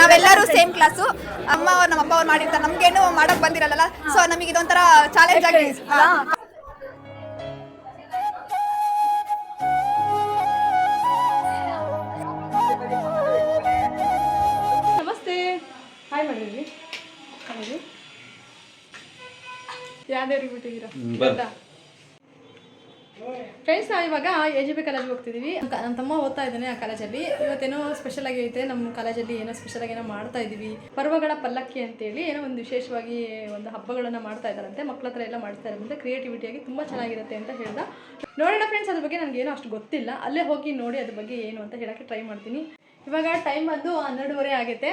ನಾವೆಲ್ಲರೂ same class ಅಮ್ಮ ಅವ್ರು ನಮ್ಮ ಅಪ್ಪ ಅವ್ರು ಮಾಡಿರ್ತಾರೆ. ನಮ್ಗೇನು ಮಾಡಕ್ ಬಂದಿರಲ್ಲ ಸೊ ನಮಗೆ ಇದೊಂಥರ ಚಾಲೆಂಜ್ ಆಗಿ ಯಾವ್ದೇ ನಮಸ್ತೆ. ಹಾಯ್ ಮಾಡಿದ್ವಿ ಬಿಟ್ಟಿದ್ದೀರಾ? ಫ್ರೆಂಡ್ಸ್ ನಾವು ಇವಾಗ ಎ ಜಿ ಬಿ ಕಾಲೇಜ್ಗೆ ಹೋಗ್ತಿದ್ದೀವಿ ನಮ್ಮ ತಮ್ಮ ಓದ್ತಾ ಇದ್ದಾನೆ ಆ ಕಾಲೇಜಲ್ಲಿ ಇವತ್ತೇನೋ ಸ್ಪೆಷಲ್ ಆಗಿ ಐತೆ. ನಮ್ಮ ಕಾಲೇಜಲ್ಲಿ ಏನೋ ಸ್ಪೆಷಲ್ ಆಗಿ ಏನೋ ಮಾಡ್ತಾ ಇದ್ದೀವಿ ಪರ್ವಗಳ ಪಲ್ಲಕ್ಕಿ ಅಂತೇಳಿ ಏನೋ ಒಂದು ವಿಶೇಷವಾಗಿ ಒಂದು ಹಬ್ಬಗಳನ್ನು ಮಾಡ್ತಾ ಇದ್ದಾರಂತೆ. ಮಕ್ಕಳ ಹತ್ರ ಎಲ್ಲ ಮಾಡ್ತಾ ಇರೋದ್ರಿಂದ ಕ್ರಿಯೇಟಿವಿಟಿಯಾಗಿ ತುಂಬ ಚೆನ್ನಾಗಿರುತ್ತೆ ಅಂತ ಹೇಳ್ದ. ನೋಡೋಣ ಫ್ರೆಂಡ್ಸ್ ಅದ್ರ ಬಗ್ಗೆ ಏನೋ ಅಷ್ಟು ಗೊತ್ತಿಲ್ಲ. ಅಲ್ಲೇ ಹೋಗಿ ನೋಡಿ ಅದ್ರ ಬಗ್ಗೆ ಏನು ಅಂತ ಹೇಳೋಕ್ಕೆ ಟ್ರೈ ಮಾಡ್ತೀನಿ. ಇವಾಗ ಟೈಮ್ ಬಂದು ಹನ್ನೆರಡುವರೆ ಆಗೈತೆ.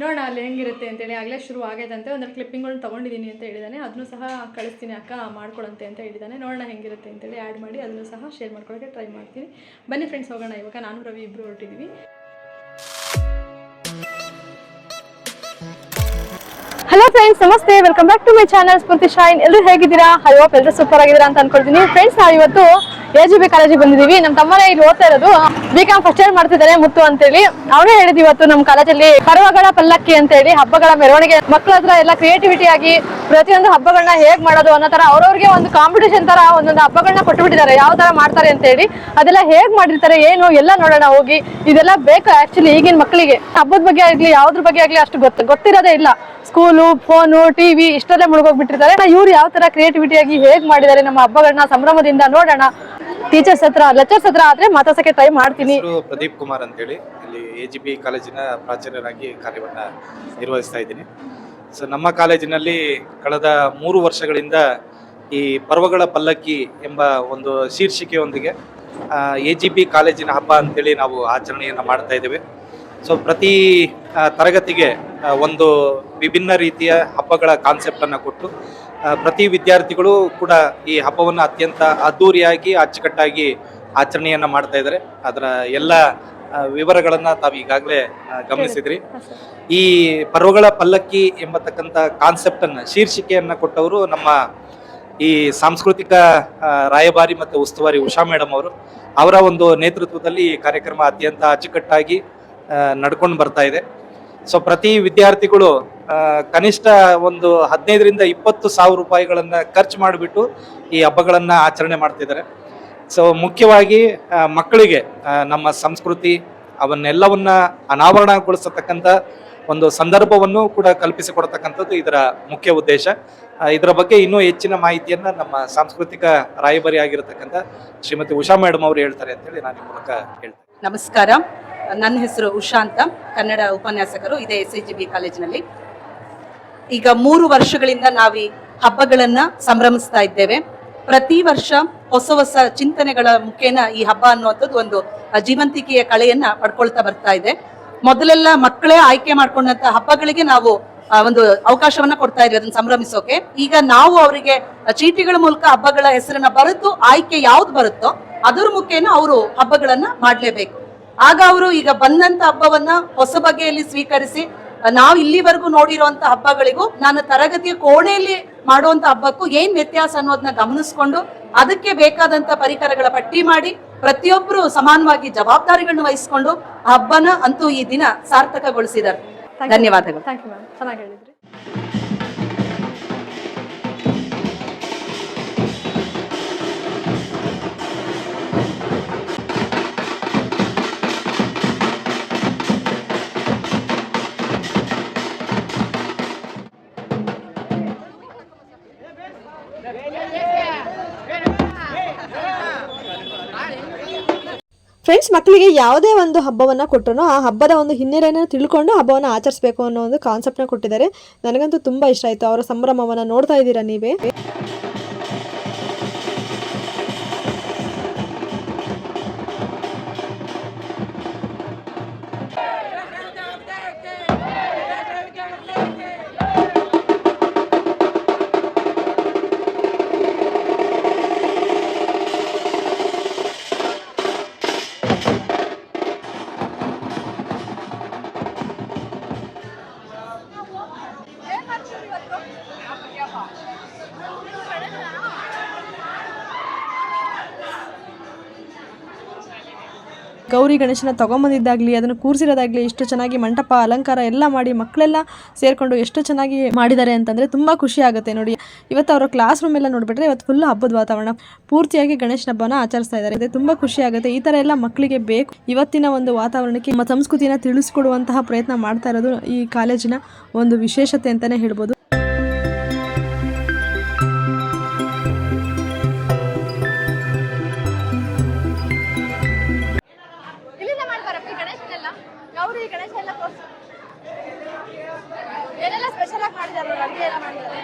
ನೋಡೋಣ ಅಲ್ಲಿ ಹೆಂಗಿರುತ್ತೆ ಅಂತೇಳಿ. ಆಗಲೇ ಶುರು ಆಗೈತಂತೆ. ಒಂದು ಕ್ಲಿಪ್ಪಿಂಗ್ಗಳನ್ನ ತೊಗೊಂಡಿದ್ದೀನಿ ಅಂತ ಹೇಳಿದ್ದಾನೆ ಅದನ್ನು ಸಹ ಕಳಿಸ್ತೀನಿ ಅಕ್ಕ, ಮಾಡ್ಕೊಳಂತೆ ಅಂತ ಹೇಳಿದ್ದಾನೆ ನೋಡೋಣ ಹೆಂಗಿರುತ್ತೆ ಅಂತೇಳಿ ಆ್ಯಡ್ ಮಾಡಿ ಅದನ್ನು ಸಹ ಶೇರ್ ಮಾಡ್ಕೊಳ್ಳೋಕ್ಕೆ ಟ್ರೈ ಮಾಡ್ತೀನಿ. ಬನ್ನಿ ಫ್ರೆಂಡ್ಸ್ ಹೋಗೋಣ ಇವಾಗ. ನಾನು, ರವಿ ಇಬ್ಬರು ಹೊರಟಿದ್ದೀವಿ ಹಲೋ ಫ್ರೆಂಡ್ಸ್ ನಮಸ್ತೆ. Welcome back to my channel Spoorthi shine ಎಲ್ಲರೂ ಹೇಗಿದ್ದೀರಾ? ಹೋಪ್ ಎಲ್ಲರೂ ಸೂಪರ್ ಆಗಿದ್ದೀರಾ ಅಂತ ಅನ್ಕೊಳ್ತೀನಿ. ಫ್ರೆಂಡ್ಸ್ ನಾವು ಇವತ್ತು ಎ ಜಿ ಬಿ ಕಾಲೇಜಿಗೆ ಬಂದಿದ್ದೀವಿ. ನಮ್ಮ ತಮ್ಮನೇ ಇಲ್ಲಿ ಓದ್ತಾ ಇರೋದು. ಬಿ ಕಾಮ್ ಫಸ್ಟ್ ಇಯರ್ ಮಾಡ್ತಿದ್ದಾರೆ ಮುತ್ತು ಅಂತೇಳಿ. ಅವನೇ ಹೇಳಿದ್ ಇವತ್ತು ನಮ್ಮ ಕಾಲೇಜಲ್ಲಿ ಪರ್ವಗಳ ಪಲ್ಲಕ್ಕಿ ಅಂತೇಳಿ, ಹಬ್ಬಗಳ ಮೆರವಣಿಗೆ. ಮಕ್ಕಳ ಹತ್ರ ಎಲ್ಲ ಕ್ರಿಯೇಟಿವಿಟಿ ಆಗಿ ಪ್ರತಿಯೊಂದು ಹಬ್ಬಗಳನ್ನ ಹೇಗ್ ಮಾಡೋದು ಅನ್ನೋ ತರ ಅವ್ರವ್ರಿಗೆ ಒಂದು ಕಾಂಪಿಟೇಷನ್ ತರ ಒಂದೊಂದು ಹಬ್ಬಗಳನ್ನ ಕೊಟ್ಟುಬಿಟ್ಟಿದ್ದಾರೆ ಯಾವ ತರ ಮಾಡ್ತಾರೆ ಅಂತ ಹೇಳಿ ಅದೆಲ್ಲ ಹೇಗ್ ಮಾಡಿರ್ತಾರೆ, ಏನು ಎಲ್ಲ ನೋಡೋಣ ಹೋಗಿ. ಇದೆಲ್ಲ ಬೇಕು ಆಕ್ಚುಲಿ ಈಗಿನ ಮಕ್ಕಳಿಗೆ ಹಬ್ಬದ ಬಗ್ಗೆ ಆಗ್ಲಿ, ಯಾವ್ದ್ರ ಬಗ್ಗೆ ಆಗ್ಲಿ ಅಷ್ಟು ಗೊತ್ತು, ಗೊತ್ತಿರೋದೇ ಇಲ್ಲ. ಸ್ಕೂಲು ಫೋನು ಟಿವಿ ಇಷ್ಟಲ್ಲೇ ಮುಳುಗೋಗ್ಬಿಟ್ಟಿರ್ತಾರೆ. ಇವ್ರು ಯಾವ ತರ ಕ್ರಿಯೇಟಿವಿಟಿ ಆಗಿ ಹೇಗ್ ಮಾಡಿದ್ದಾರೆ ನಮ್ಮ ಹಬ್ಬಗಳನ್ನ ಸಂಭ್ರಮದಿಂದ ನೋಡೋಣ. ಟೀಚರ್ಸ್ ಹತ್ರ ಲೆಕ್ಚರ್ಸ್ ಹತ್ರ ಆದ್ರೆ ಮಾತಾಡ್ಸಕ್ಕೆ ಟ್ರೈ ಮಾಡ್ತೀನಿ. ಪ್ರದೀಪ್ ಕುಮಾರ್ ಅಂತೇಳಿ. ಇಲ್ಲಿ ಎ ಜಿ ಬಿ ಕಾಲೇಜಿನ ಪ್ರಾಚಾರ್ಯರಾಗಿ ಕಾರ್ಯವನ್ನು ನಿರ್ವಹಿಸ್ತಾ ಇದ್ದೀನಿ. ಸೊ ನಮ್ಮ ಕಾಲೇಜಿನಲ್ಲಿ ಕಳೆದ ಮೂರು ವರ್ಷಗಳಿಂದ ಈ ಪರ್ವಗಳ ಪಲ್ಲಕ್ಕಿ ಎಂಬ ಒಂದು ಶೀರ್ಷಿಕೆಯೊಂದಿಗೆ ಎ ಜಿ ಬಿ ಕಾಲೇಜಿನ ಹಬ್ಬ ಅಂತೇಳಿ ನಾವು ಆಚರಣೆಯನ್ನು ಮಾಡ್ತಾ ಇದ್ದೇವೆ. ಸೊ ಪ್ರತಿ ತರಗತಿಗೆ ಒಂದು ವಿಭಿನ್ನ ರೀತಿಯ ಹಬ್ಬಗಳ ಕಾನ್ಸೆಪ್ಟನ್ನು ಕೊಟ್ಟು ಪ್ರತಿ ವಿದ್ಯಾರ್ಥಿಗಳು ಕೂಡ ಈ ಹಬ್ಬವನ್ನು ಅತ್ಯಂತ ಅದ್ದೂರಿಯಾಗಿ ಅಚ್ಚುಕಟ್ಟಾಗಿ ಆಚರಣೆಯನ್ನು ಮಾಡ್ತಾ ಇದ್ದಾರೆ. ಅದರ ಎಲ್ಲ ವಿವರಗಳನ್ನ ತಾವು ಈಗಾಗಲೇ ಗಮನಿಸಿದ್ರಿ. ಈ ಪರ್ವಗಳ ಪಲ್ಲಕ್ಕಿ ಎಂಬತಕ್ಕಂಥ ಕಾನ್ಸೆಪ್ಟನ್ನು ಶೀರ್ಷಿಕೆಯನ್ನು ಕೊಟ್ಟವರು ನಮ್ಮ ಈ ಸಾಂಸ್ಕೃತಿಕ ರಾಯಭಾರಿ ಮತ್ತು ಉಸ್ತುವಾರಿ ಉಷಾ ಮೇಡಮ್ ಅವರು. ಅವರ ಒಂದು ನೇತೃತ್ವದಲ್ಲಿ ಈ ಕಾರ್ಯಕ್ರಮ ಅತ್ಯಂತ ಅಚ್ಚುಕಟ್ಟಾಗಿ ನಡ್ಕೊಂಡು ಬರ್ತಾ ಇದೆ. ಸೊ ಪ್ರತಿ ವಿದ್ಯಾರ್ಥಿಗಳು ಕನಿಷ್ಠ ಒಂದು ಹದಿನೈದರಿಂದ ಇಪ್ಪತ್ತು ಸಾವಿರ ರೂಪಾಯಿಗಳನ್ನು ಖರ್ಚು ಮಾಡಿಬಿಟ್ಟು ಈ ಹಬ್ಬಗಳನ್ನು ಆಚರಣೆ ಮಾಡ್ತಿದ್ದಾರೆ. ಸೊ ಮುಖ್ಯವಾಗಿ ಮಕ್ಕಳಿಗೆ ನಮ್ಮ ಸಂಸ್ಕೃತಿ, ಅವನ್ನೆಲ್ಲವನ್ನ ಅನಾವರಣಗೊಳಿಸತಕ್ಕಂಥ ಒಂದು ಸಂದರ್ಭವನ್ನು ಕೂಡ ಕಲ್ಪಿಸಿಕೊಡ್ತಕ್ಕಂಥದ್ದು ಇದರ ಮುಖ್ಯ ಉದ್ದೇಶ. ಇದರ ಬಗ್ಗೆ ಇನ್ನೂ ಹೆಚ್ಚಿನ ಮಾಹಿತಿಯನ್ನ ನಮ್ಮ ಸಾಂಸ್ಕೃತಿಕ ರಾಯಭಾರಿ ಆಗಿರತಕ್ಕಂಥ ಶ್ರೀಮತಿ ಉಷಾ ಮೇಡಮ್ ಅವರು ಹೇಳ್ತಾರೆ ಅಂತೇಳಿ ನಾನು ಈ ಮೂಲಕ ಹೇಳ್ತೇನೆ. ನಮಸ್ಕಾರ. ನನ್ನ ಹೆಸರು ಉಷಾ ಅಂತ. ಕನ್ನಡ ಉಪನ್ಯಾಸಕರು ಇದೆ ಎಸ್ ಜಿ ಬಿ ಕಾಲೇಜಿನಲ್ಲಿ. ಈಗ ಮೂರು ವರ್ಷಗಳಿಂದ ನಾವು ಈ ಹಬ್ಬಗಳನ್ನ ಸಂಭ್ರಮಿಸ್ತಾ ಇದ್ದೇವೆ. ಪ್ರತಿ ವರ್ಷ ಹೊಸ ಹೊಸ ಚಿಂತನೆಗಳ ಮುಖೇನ ಈ ಹಬ್ಬ ಅನ್ನುವಂಥದ್ದು ಒಂದು ಜೀವಂತಿಕೆಯ ಕಳೆಯನ್ನ ಪಡ್ಕೊಳ್ತಾ ಬರ್ತಾ ಇದೆ. ಮೊದಲೆಲ್ಲ ಮಕ್ಕಳೇ ಆಯ್ಕೆ ಮಾಡ್ಕೊಂಡಂತ ಹಬ್ಬಗಳಿಗೆ ನಾವು ಒಂದು ಅವಕಾಶವನ್ನ ಕೊಡ್ತಾ ಇದ್ವಿ ಅದನ್ನ ಸಂಭ್ರಮಿಸೋಕೆ. ಈಗ ನಾವು ಅವರಿಗೆ ಚೀಟಿಗಳ ಮೂಲಕ ಹಬ್ಬಗಳ ಹೆಸರನ್ನ ಬರೆದು ಆಯ್ಕೆ ಯಾವ್ದು ಬರುತ್ತೋ ಅದರ ಮುಖೇನ ಅವರು ಹಬ್ಬಗಳನ್ನ ಮಾಡ್ಲೇಬೇಕು. ಆಗ ಅವರು ಈಗ ಬಂದಂತ ಹಬ್ಬವನ್ನ ಹೊಸ ಬಗೆಯಲ್ಲಿ ಸ್ವೀಕರಿಸಿ ನಾವು ಇಲ್ಲಿವರೆಗೂ ನೋಡಿರುವಂತ ಹಬ್ಬಗಳಿಗೂ ನಾನು ತರಗತಿಯ ಕೋಣೆಯಲ್ಲಿ ಮಾಡುವಂತ ಹಬ್ಬಕ್ಕೂ ಏನ್ ವ್ಯತ್ಯಾಸ ಅನ್ನೋದನ್ನ ಗಮನಿಸ್ಕೊಂಡು ಅದಕ್ಕೆ ಬೇಕಾದಂತ ಪರಿಕರಗಳ ಪಟ್ಟಿ ಮಾಡಿ ಪ್ರತಿಯೊಬ್ಬರು ಸಮಾನವಾಗಿ ಜವಾಬ್ದಾರಿಗಳನ್ನ ವಹಿಸ್ಕೊಂಡು ಹಬ್ಬನ ಅಂತೂ ಈ ದಿನ ಸಾರ್ಥಕಗೊಳಿಸಿದ್ದಾರೆ ಧನ್ಯವಾದಗಳು. ಫ್ರೆಂಡ್ಸ್ ಮಕ್ಕಳಿಗೆ ಯಾವುದೇ ಒಂದು ಹಬ್ಬವನ್ನು ಕೊಟ್ಟರು ಆ ಹಬ್ಬದ ಒಂದು ಹಿನ್ನೆಲೆಯನ್ನು ತಿಳ್ಕೊಂಡು ಹಬ್ಬವನ್ನು ಆಚರಿಸಬೇಕು ಅನ್ನೋ ಒಂದು ಕಾನ್ಸೆಪ್ಟ್ನ ಕೊಟ್ಟಿದ್ದಾರೆ. ನನಗಂತೂ ತುಂಬ ಇಷ್ಟ ಆಯಿತು. ಅವರ ಸಂಭ್ರಮವನ್ನು ನೋಡ್ತಾ ಇದ್ದೀರಾ ನೀವೇ? ಗೌರಿ ಗಣೇಶನ ತಗೊಂಬಂದಿದ್ದಾಗಲಿ, ಅದನ್ನು ಕೂರಿಸಿರೋದಾಗಲಿ ಎಷ್ಟು ಚೆನ್ನಾಗಿ ಮಂಟಪ, ಅಲಂಕಾರ ಎಲ್ಲ ಮಾಡಿ ಮಕ್ಕಳೆಲ್ಲ ಸೇರ್ಕೊಂಡು ಎಷ್ಟು ಚೆನ್ನಾಗಿ ಮಾಡಿದ್ದಾರೆ ಅಂತಂದ್ರೆ ತುಂಬಾ ಖುಷಿ ಆಗುತ್ತೆ ನೋಡಿ. ಇವತ್ತು ಅವರ ಕ್ಲಾಸ್ ರೂಮ್ ಎಲ್ಲ ನೋಡಿಬಿಟ್ರೆ ಇವತ್ತು ಫುಲ್ ಹಬ್ಬದ ವಾತಾವರಣ. ಪೂರ್ತಿಯಾಗಿ ಗಣೇಶನ ಹಬ್ಬನ ಆಚರಿಸ್ತಾ ಇದ್ದಾರೆ. ಅದೇ ತುಂಬಾ ಖುಷಿ ಆಗುತ್ತೆ. ಈ ತರ ಎಲ್ಲ ಮಕ್ಕಳಿಗೆ ಬೇಕು. ಇವತ್ತಿನ ಒಂದು ವಾತಾವರಣಕ್ಕೆ ನಮ್ಮ ಸಂಸ್ಕೃತಿನ ತಿಳಿಸ್ಕೊಡುವಂತಹ ಪ್ರಯತ್ನ ಮಾಡ್ತಾ ಇರೋದು ಈ ಕಾಲೇಜಿನ ಒಂದು ವಿಶೇಷತೆ ಅಂತಾನೆ ಹೇಳ್ಬೋದು. ಸ್ಪೆಷಲ್ ಆಗಿ ಮಾಡಿದಾರ ಅಡುಗೆ ಎಲ್ಲ ಮಾಡಿದ್ದಾರೆ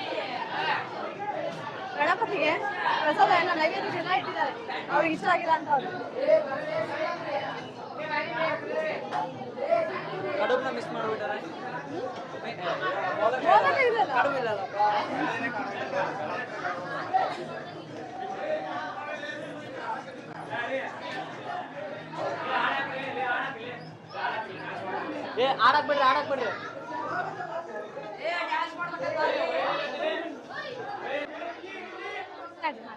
ಗಣಪತಿಗೆ ಪ್ರಸಾದ ಎಲ್ಲ ನೈವೇದ್ಯ ಎಲ್ಲ ಇಟ್ಟಿದ್ದಾರೆ. ಅವ್ರಿಗೆ ಇಷ್ಟ ಆಗಿಲ್ಲ ಅಂತ ಅವ್ರು. ಬಿಡ್ರಿ ಆಡಕ್ಕೆ ಏ ಮಾಡಿ ಹಂಗೆ ಮಾಡಿ ಕೈ ಮುಗಿ.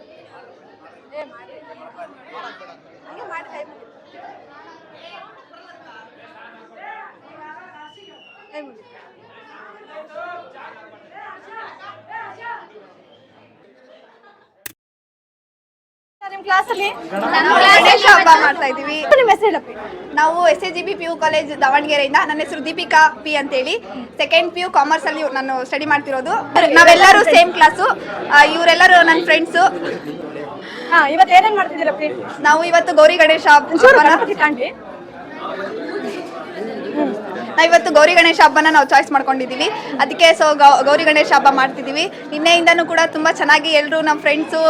ಕೈ ಮುಗಿ. ನಿಮ್ ಕ್ಲಾಸಲ್ಲಿ? ಗಣೇಶ ಹಬ್ಬ ಮಾಡ್ತಾ ಇದೀವಿ ನಿಮ್ಮ ಹೆಸರು ಹೇಳಪ್ಪಿ? ನಾವು S A G B P U college ದಾವಣಗೆರೆಯಿಂದ ನನ್ನ ಹೆಸರು ದೀಪಿಕಾ ಪಿ ಅಂತೇಳಿ. ಸೆಕೆಂಡ್ ಪಿ ಯು ಕಾಮರ್ಸ್ ಅಲ್ಲಿ ನಾನು ಸ್ಟಡಿ ಮಾಡ್ತಿರೋದು. ನಾವೆಲ್ಲರೂ ಸೇಮ್ ಕ್ಲಾಸು ಇವರೆಲ್ಲರೂ ನನ್ನ ಫ್ರೆಂಡ್ಸು ಹಾ ಇವತ್ತು ಏನೇನ್ ನಾವು ಇವತ್ತು ಗೌರಿ ಗಣೇಶ ಹಬ್ಬನ ಕಾಣ್ಲಿ ನಾವು ಇವತ್ತು ಗೌರಿ ಗಣೇಶ ಹಬ್ಬನ ನಾವು ಚಾಯ್ಸ್ ಮಾಡ್ಕೊಂಡಿದ್ದೀವಿ. ಅದಕ್ಕೆ ಸೊ ಗೌರಿ ಗಣೇಶ ಹಬ್ಬ ಮಾಡ್ತಿದ್ದೀವಿ. ನಿನ್ನೆಯಿಂದನೂ ಕೂಡ ತುಂಬ ಚೆನ್ನಾಗಿ ಎಲ್ಲರೂ ನಮ್ಮ ಫ್ರೆಂಡ್ಸು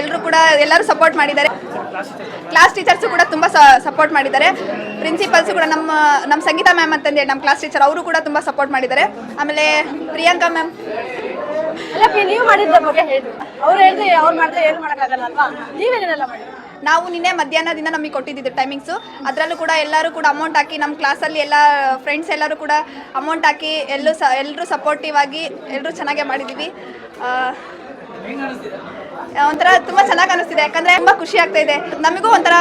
ಎಲ್ಲರೂ ಕೂಡ ಎಲ್ಲರೂ ಸಪೋರ್ಟ್ ಮಾಡಿದ್ದಾರೆ. ಕ್ಲಾಸ್ ಟೀಚರ್ಸು ಕೂಡ ತುಂಬ ಸಪೋರ್ಟ್ ಮಾಡಿದ್ದಾರೆ. ಪ್ರಿನ್ಸಿಪಲ್ಸ್ ಕೂಡ ನಮ್ಮ ನಮ್ಮ ಸಂಗೀತ ಮ್ಯಾಮ್ ಅಂತಂದೇಳಿ ನಮ್ಮ ಕ್ಲಾಸ್ ಟೀಚರ್ ಅವರು ಕೂಡ ತುಂಬ ಸಪೋರ್ಟ್ ಮಾಡಿದ್ದಾರೆ. ಆಮೇಲೆ ಪ್ರಿಯಾಂಕಾ ಮ್ಯಾಮ್ ನೀವು ಅವ್ರು ನಾವು ನಿನ್ನೆ ಮಧ್ಯಾಹ್ನದಿಂದ ನಮಗೆ ಕೊಟ್ಟಿದ್ದು ಟೈಮಿಂಗ್ಸು ಅದರಲ್ಲೂ ಕೂಡ ಎಲ್ಲರೂ ಕೂಡ ಅಮೌಂಟ್ ಹಾಕಿ ನಮ್ಮ ಕ್ಲಾಸಲ್ಲಿ ಎಲ್ಲ ಫ್ರೆಂಡ್ಸ್ ಎಲ್ಲರೂ ಕೂಡ ಅಮೌಂಟ್ ಹಾಕಿ ಎಲ್ಲೂ ಸ ಎಲ್ಲರೂ ಸಪೋರ್ಟಿವ್ ಆಗಿ ಎಲ್ಲರೂ ಚೆನ್ನಾಗೇ ಮಾಡಿದ್ದೀವಿ. ಒಂಥರ ತುಂಬಾ ಚೆನ್ನಾಗಿ ಅನಿಸ್ತಿದೆ. ಯಾಕಂದ್ರೆ ತುಂಬಾ ಖುಷಿ ಆಗ್ತಾ ಇದೆ. ನಮಗೂ ಒಂಥರ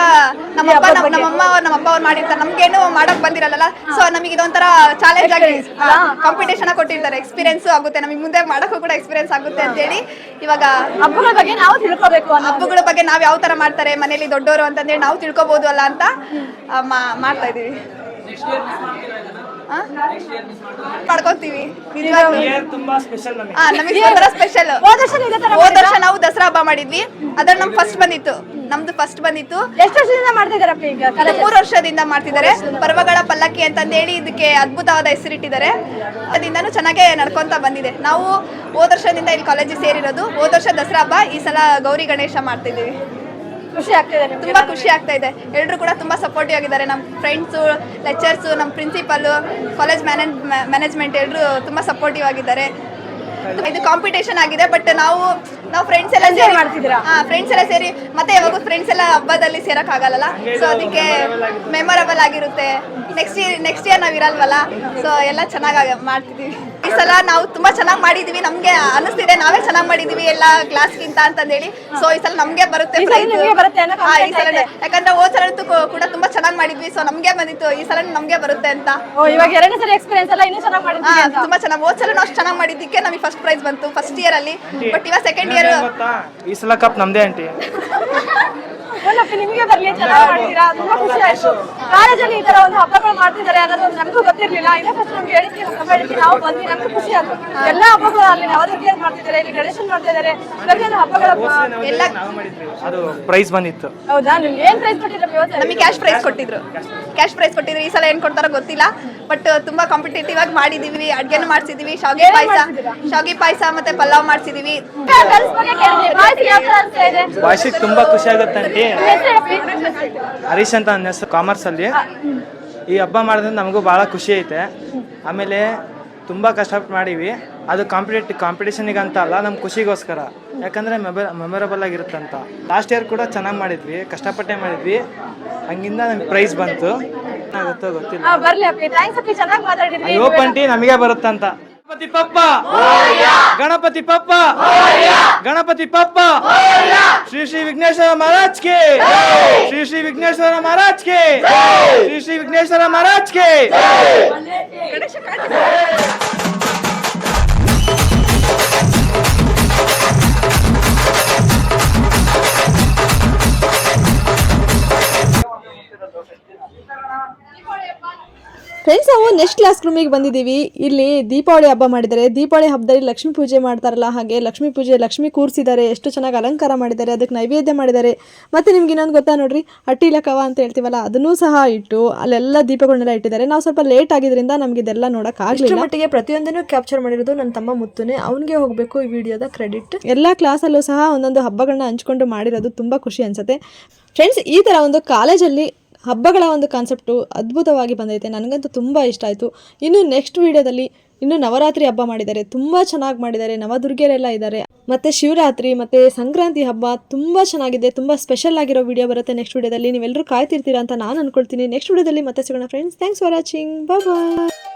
ನಮ್ಮಪ್ಪ ನಮ್ಮ ನಮ್ಮಮ್ಮ ಅವ್ರು ನಮ್ಮಪ್ಪ ಅವ್ರು ಮಾಡಿರ್ತಾರೆ. ನಮ್ಗೇನು ಮಾಡಕ್ ಬಂದಿರಲ್ಲ ಸೊ ನಮಗೆ ಇದೊಂಥರ ಚಾಲೆಂಜ್ ಆಗಿ ಕಾಂಪಿಟೇಷನ್ ಕೊಟ್ಟಿರ್ತಾರೆ. ಎಕ್ಸ್ಪೀರಿಯನ್ಸ್ ಆಗುತ್ತೆ. ನಮಗೆ ಮುಂದೆ ಮಾಡಕ್ಕೂ ಕೂಡ ಎಕ್ಸ್ಪೀರಿಯನ್ಸ್ ಆಗುತ್ತೆ ಅಂತ ಹೇಳಿ ಇವಾಗ ಹಬ್ಬಗಳ ಬಗ್ಗೆ ನಾವು ತಿಳ್ಕೊಬೇಕು ಹಬ್ಬಗಳ ಬಗ್ಗೆ ನಾವ್ ಯಾವ ತರ ಮಾಡ್ತಾರೆ ಮನೇಲಿ ದೊಡ್ಡವರು ಅಂತಂದೇಳಿ ನಾವು ತಿಳ್ಕೊಬಹುದು ಅಲ್ಲ ಅಂತ ಮಾಡ್ತಾ ಇದೀವಿ ತುಂಬಾ ಸ್ಪೆಷಲ್ ನಮಗೆ. ಆ, ನಮಗೆ ಒಂಥರ ಸ್ಪೆಷಲ್ ಹೋದ ವರ್ಷ ನಾವು ದಸರಾ ಹಬ್ಬ ಮಾಡಿದ್ವಿ. ಅದ್ರ ನಮ್ ಫಸ್ಟ್ ಬಂದಿತ್ತು. ನಮ್ದು ಫಸ್ಟ್ ಬಂದಿತ್ತು. ಎಷ್ಟು ವರ್ಷದಿಂದ ಮಾಡ್ತಿದಾರಪ್ಪ ಈಗ ಮೂರು ವರ್ಷದಿಂದ ಮಾಡ್ತಿದ್ದಾರೆ. ಪರ್ವಗಳ ಪಲ್ಲಕ್ಕಿ ಅಂತಂದೇಳಿ ಇದಕ್ಕೆ ಅದ್ಭುತವಾದ ಹೆಸರಿಟ್ಟಿದ್ದಾರೆ. ಅದರಿಂದನೂ ಚೆನ್ನಾಗೆ ನಡ್ಕೊಂತ ಬಂದಿದೆ. ನಾವು ಹೋದ ವರ್ಷದಿಂದ ಇಲ್ಲಿ ಕಾಲೇಜಿಗೆ ಸೇರಿರೋದು. ಹೋದ ವರ್ಷ ದಸರಾ ಹಬ್ಬ. ಈ ಸಲ ಗೌರಿ ಗಣೇಶ ಮಾಡ್ತಿದ್ದೀವಿ. ಖುಷಿ ಆಗ್ತಾ ಇದೆ ತುಂಬಾ ಖುಷಿ ಆಗ್ತಾ ಇದೆ. ಎಲ್ಲರೂ ಕೂಡ ತುಂಬಾ ಸಪೋರ್ಟಿವ್ ಆಗಿದ್ದಾರೆ. ನಮ್ಮ ಫ್ರೆಂಡ್ಸು ಲೆಕ್ಚರ್ಸು ನಮ್ಮ ಪ್ರಿನ್ಸಿಪಲ್ ಕಾಲೇಜ್ ಮ್ಯಾನೇಜ್ ಮ್ಯಾನೇಜ್ಮೆಂಟ್ ಎಲ್ಲರೂ ತುಂಬಾ ಸಪೋರ್ಟಿವ್ ಆಗಿದ್ದಾರೆ. ಇದು ಕಾಂಪಿಟೇಷನ್ ಆಗಿದೆ ಬಟ್ ನಾವು ನಾವು ಫ್ರೆಂಡ್ಸ್ ಎಲ್ಲ ಸೇರಿ ಮಾಡ್ತಿದ್ದೀರಾ? ಹಾ ಫ್ರೆಂಡ್ಸ್ ಎಲ್ಲ ಸೇರಿ ಮತ್ತೆ ಯಾವಾಗೂ ಫ್ರೆಂಡ್ಸ್ ಎಲ್ಲ ಹಬ್ಬದಲ್ಲಿ ಸೇರಕ್ ಆಗಲ್ಲ ಸೊ ಅದಕ್ಕೆ ಮೆಮೊರಬಲ್ ಆಗಿರುತ್ತೆ. ನೆಕ್ಸ್ಟ್ ಇಯರ್ ನೆಕ್ಸ್ಟ್ ಇಯರ್ ನಾವ್ ಇರಲ್ವಲ್ಲ? ಸೊ ಎಲ್ಲ ಚೆನ್ನಾಗಿ ಮಾಡ್ತಿದೀವಿ. ಈ ಸಲ ನಾವು ತುಂಬಾ ಚೆನ್ನಾಗಿ ಮಾಡಿದೀವಿ. ನಮ್ಗೆ ಅನಿಸ್ತಿದೆ ನಾವೇ ಚೆನ್ನಾಗಿ ಮಾಡಿದೀವಿ ಎಲ್ಲ ಕ್ಲಾಸ್ಗಿಂತ ಅಂತಂದೇಳಿ. ಸೊ ಈ ಸಲ ನಮ್ಗೆ ಬರುತ್ತೆ prize. ನಿಮ್ಗೆ ಬರುತ್ತೆ ಅನ್ನೋ ಹಾ, ಈ confidence ಸಲ ಐತೆ. ಯಾಕಂದ್ರೆ ಹೋದ್ ಸಲ ಕೂಡ ತುಂಬಾ ಚೆನ್ನಾಗಿ ಮಾಡಿದ್ವಿ. ಸೊ ನಮ್ಗೆ ಬಂದಿತ್ತು. ಈ ಸಲ ನಮ್ಗೆ ಬರುತ್ತೆ ಅಂತ. ಓ ಇವಾಗ ಎರಡನೇ ಸಲ ಎಕ್ಸ್ಪೀರಿಯನ್ಸ್ ಎಲ್ಲ ಇನ್ನೂ ಚೆನ್ನಾಗಿ ಹಾ, ಅಂತ. ತುಂಬಾ ಚೆನ್ನಾಗಿ ಹೋದ್ ಸಲ ಅಷ್ಟು ಚೆನ್ನಾಗಿ ಮಾಡಿದ್ದಕ್ಕೆ ನಮಗೆ ಫಸ್ಟ್ ಪ್ರೈಸ್ ಬಂತು ಫಸ್ಟ್ ಇಯರ್ ಅಲ್ಲಿ. ಬಟ್ ಇವಾಗ ಸೆಕೆಂಡ್ ಇಯರ್ ಗೊತ್ತಾ? ಈ ಸಲ ಕಪ್ ನಮ್ದೇ ಆಂಟಿ. ಒಳ್ಳಪ್ಪ ನಿಮಗೆ ಬರ್ಲಿ ಚೆನ್ನಾಗಿ ಮಾಡ್ತೀರಾ? ತುಂಬಾ ಖುಷಿ ಆಯ್ತು. ಕಾಲೇಜಲ್ಲಿ ಈ ತರ ಒಂದು ಹಬ್ಬಗಳು ಮಾಡ್ತಿದ್ದಾರೆ ಅನ್ನೋದು ನನಗೂ ಗೊತ್ತಿರ್ಲಿಲ್ಲ. ಇದೇ ಫಸ್ಟ್ ನಮ್ಗೆ ಹೇಳಿದ್ವಿ ಹಬ್ಬ ನಾವು ಬಂದ್ವಿ ನಮ್ಗೆ ಖುಷಿ ಆಯ್ತು. ಎಲ್ಲ ಹಬ್ಬಗಳು ಅಲ್ಲಿ ನವದುರ್ಗ ಮಾಡ್ತಿದ್ದಾರೆ? ಇಲ್ಲಿ ಗಣೇಶನ್ ಮಾಡ್ತಿದ್ದಾರೆ. ಪ್ರತಿಯೊಂದು ಹಬ್ಬಗಳ ಎಲ್ಲ ಅದು ಪ್ರೈಸ್ ಬಂದಿತ್ತು. ಹೌದಾ? ನಿಮ್ಗೆ ಏನ್ ಪ್ರೈಸ್ ಕೊಟ್ಟಿದ್ರು? ನಮಗೆ ಕ್ಯಾಶ್ ಪ್ರೈಸ್ ಕೊಟ್ಟಿದ್ರು? ಕ್ಯಾಶ್ ಪ್ರೈಸ್ ಕೊಟ್ಟಿದ್ರು. ಈ ಸಲ ಏನ್ ಕೊಡ್ತಾರೋ ಗೊತ್ತಿಲ್ಲ. ಬಟ್ ತುಂಬಾ ಕಾಂಪಿಟೇಟಿವ್ ಆಗಿ ಮಾಡಿದೀವಿ ಅಡ್ಗೆನು ಮಾಡ್ಸಿದೀವಿ. ಶಾವಿಗೆ ಪಾಯಸ? ಶಾವಿಗೆ ಪಾಯಸ ಮತ್ತೆ ಪಲಾವ್ ಮಾಡ್ಸಿದೀವಿ. ಭಾಷೆಗೆ ತುಂಬಾ ಖುಷಿ ಆಗುತ್ತೆ ಆಂಟಿ. ಹರೀಶ್ ಅಂತ ನನ್ನ ಹೆಸರು ಕಾಮರ್ಸ್ ಅಲ್ಲಿ. ಈ ಹಬ್ಬ ಮಾಡಿದ್ರೆ ನಮಗೂ ಬಹಳ ಖುಷಿ ಐತೆ. ಆಮೇಲೆ ತುಂಬ ಕಷ್ಟಪಟ್ಟು ಮಾಡೀವಿ. ಅದು ಕಾಂಪಿಟೇಟ್ ಕಾಂಪಿಟೇಷನಿಗೆ ಅಂತ ಅಲ್ಲ ನಮ್ಮ ಖುಷಿಗೋಸ್ಕರ. ಯಾಕಂದರೆ ಮೆಬ ಮೆಮೊರಬಲ್ ಆಗಿರುತ್ತಂತ. ಲಾಸ್ಟ್ ಇಯರ್ ಕೂಡ ಚೆನ್ನಾಗಿ ಮಾಡಿದ್ವಿ ಕಷ್ಟಪಟ್ಟೆ ಮಾಡಿದ್ವಿ. ಹಂಗಿಂದ ನಮ್ಗೆ ಪ್ರೈಸ್ ಬಂತು. ಗೊತ್ತೋ ಗೊತ್ತಿಲ್ಲ. ಓಪನ್ ಟಿ ನಮಗೆ ಬರುತ್ತಂತ. गणपति पप्पा। गणपति पप्पा। गणपति पप्पा। श्री श्री विघ्नेश्वर महाराज के। श्री श्री विघ्नेश्वर महाराज के। श्री श्री विघ्नेश्वर महाराज के। ನಾವು ನೆಕ್ಸ್ಟ್ ಕ್ಲಾಸ್ ರೂಮಿಗೆ ಬಂದಿದ್ದೀವಿ. ಇಲ್ಲಿ ದೀಪಾವಳಿ ಹಬ್ಬ ಮಾಡಿದ್ದಾರೆ. ದೀಪಾವಳಿ ಹಬ್ಬದಲ್ಲಿ ಲಕ್ಷ್ಮೀ ಪೂಜೆ ಮಾಡ್ತಾರಲ್ಲ ಹಾಗೆ ಲಕ್ಷ್ಮೀ ಪೂಜೆ ಲಕ್ಷ್ಮಿ ಕೂರಿಸಿದ್ದಾರೆ. ಎಷ್ಟು ಚೆನ್ನಾಗಿ ಅಲಂಕಾರ ಮಾಡಿದ್ದಾರೆ ಅದಕ್ಕೆ ನೈವೇದ್ಯ ಮಾಡಿದ್ದಾರೆ. ಮತ್ತೆ ನಿಮ್ಗೆ ಇನ್ನೊಂದು ಗೊತ್ತಾ ನೋಡ್ರಿ? ಅಟ್ಟಿ ಕವ ಅಂತ ಹೇಳ್ತೀವಲ್ಲ ಅದನ್ನೂ ಸಹ ಇಟ್ಟು ಅಲ್ಲೆಲ್ಲ ದೀಪಗಳನ್ನೆಲ್ಲ ಇಟ್ಟಿದ್ದಾರೆ. ನಾವು ಸ್ವಲ್ಪ ಲೇಟ್ ಆಗಿದ್ರಿಂದ ನಮ್ಗೆ ಇದೆಲ್ಲ ನೋಡಕ್ ಆಗಲಿಲ್ಲ. ಮಟ್ಟಿಗೆ ಪ್ರತಿಯೊಂದನ್ನು ಕ್ಯಾಪ್ಚರ್ ಮಾಡಿರೋದು ನನ್ನ ತಮ್ಮ ಮುತ್ತುನೆ. ಅವನಿಗೆ ಹೋಗಬೇಕು ಈ ವಿಡಿಯೋದ ಕ್ರೆಡಿಟ್ ಎಲ್ಲ ಕ್ಲಾಸಲ್ಲೂ ಸಹ ಒಂದೊಂದು ಹಬ್ಬಗಳನ್ನ ಹಂಚ್ಕೊಂಡು ಮಾಡಿರೋದು ತುಂಬಾ ಖುಷಿ ಅನಿಸುತ್ತೆ. ಫ್ರೆಂಡ್ಸ್ ಈ ತರ ಒಂದು ಕಾಲೇಜಲ್ಲಿ ಹಬ್ಬಗಳ ಒಂದು ಕಾನ್ಸೆಪ್ಟು ಅದ್ಭುತವಾಗಿ ಬಂದೈತೆ. ನನಗಂತೂ ತುಂಬ ಇಷ್ಟ ಆಯಿತು. ಇನ್ನು ನೆಕ್ಸ್ಟ್ ವಿಡಿಯೋದಲ್ಲಿ ಇನ್ನು ನವರಾತ್ರಿ ಹಬ್ಬ ಮಾಡಿದ್ದಾರೆ. ತುಂಬ ಚೆನ್ನಾಗಿ ಮಾಡಿದ್ದಾರೆ. ನವದುರ್ಗೆಯರೆಲ್ಲ ಇದ್ದಾರೆ. ಮತ್ತು ಶಿವರಾತ್ರಿ, ಮತ್ತು ಸಂಕ್ರಾಂತಿ ಹಬ್ಬ ತುಂಬ ಚೆನ್ನಾಗಿದೆ. ತುಂಬ ಸ್ಪೆಷಲ್ ಆಗಿರೋ ವಿಡಿಯೋ ಬರುತ್ತೆ ನೆಕ್ಸ್ಟ್ ವಿಡಿಯೋದಲ್ಲಿ ನೀವೆಲ್ಲರೂ ಕಾಯ್ತಿರ್ತೀರಾ ಅಂತ ನಾನು ಅಂದ್ಕೊಳ್ತೀನಿ ನೆಕ್ಸ್ಟ್ ವಿಡಿಯೋದಲ್ಲಿ ಮತ್ತೆ ಸಿಗೋಣ friends thanks for watching bye